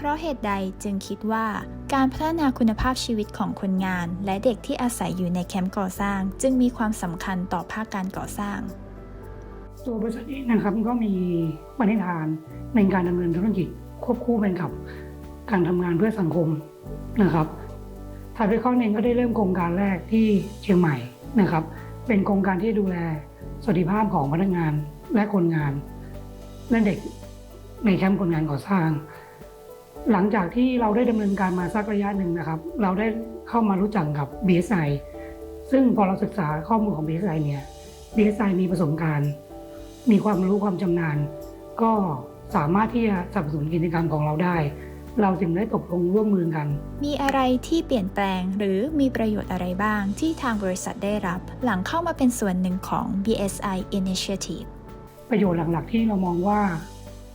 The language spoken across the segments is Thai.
เพราะเหตุใดจึงคิดว่าการพัฒนาคุณภาพชีวิตของคนงาน และเด็กที่อาศัยอยู่ในแคมป์ก่อสร้าง จึงมีความสำคัญต่อภาคการก่อสร้าง ตัวบริษัทเองนะครับก็มีปณิธานในการดำเนินธุรกิจควบคู่ไปกับการทำงานเพื่อสังคมนะครับทายไปข้อหนึ่งก็ได้เริ่มโครงการแรกที่เชียงใหม่นะครับ เป็นโครงการที่ดูแลสวัสดิภาพของพนักงานและคนงานและเด็กในแคมป์คนงานก่อสร้าง หลังจากที่เราได้ดำเนินการมาสักระยะหนึ่งนะครับ เราได้เข้ามารู้จักกับ BSI ซึ่งพอเราศึกษาข้อมูลของ BSI เนี่ย BSI มีประสบการณ์ มีความรู้ความชำนาญ ก็สามารถที่จะสนับสนุนกิจกรรมของเราได้ เราจึงได้ตกลงร่วมมือกัน มีอะไรที่เปลี่ยนแปลงหรือมีประโยชน์อะไรบ้างที่ทางบริษัทได้รับ หลังเข้ามาเป็นส่วนหนึ่งของ BSI Initiative ประโยชน์หลักๆที่เรามองว่า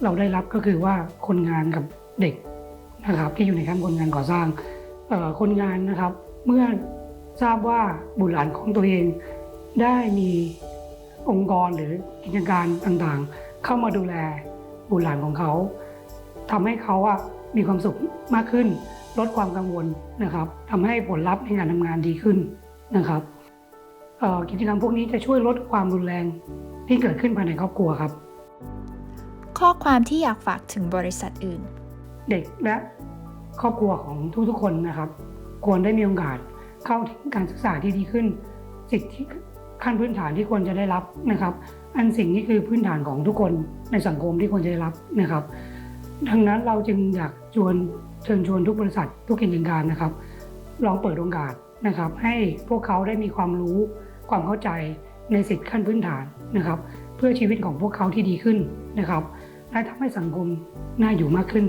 เราได้รับก็คือว่าคนงานกับเด็ก นะครับที่อยู่ในแคมป์คนงานก่อสร้างคนงานนะครับ เมื่อทราบว่าบุตรหลานของตัวเองได้มีองค์กรหรือกิจการต่างๆ เข้ามาดูแลบุตรหลานของเขาทำให้เขาอะมีความสุขมากขึ้น ลดความกังวลนะครับทำให้ผลลัพธ์ในการทำงานดีขึ้นนะครับกิจกรรมพวกนี้จะช่วยลดความรุนแรงที่เกิดขึ้นภายในครอบครัวครับ ข้อความที่อยากฝากถึงบริษัทอื่น เด็กและครอบครัวของทุกๆคนนะครับ ควรได้มีโอกาสเข้าถึงการศึกษาที่ดีขึ้น สิทธิขั้นพื้นฐานที่ควรจะได้รับนะครับ อันสิ่งนี้คือพื้นฐานของทุกคนในสังคมที่ควรจะได้รับนะครับ ดังนั้นเราจึงอยากชวนเชิญชวนทุกบริษัททุกกิจการนะครับ ลองเปิดโอกาสนะครับ ให้พวกเขาได้มีความรู้ความเข้าใจในสิทธิขั้นพื้นฐานนะครับ เพื่อชีวิตของพวกเขาที่ดีขึ้นนะครับ และทำให้สังคมน่าอยู่มากขึ้น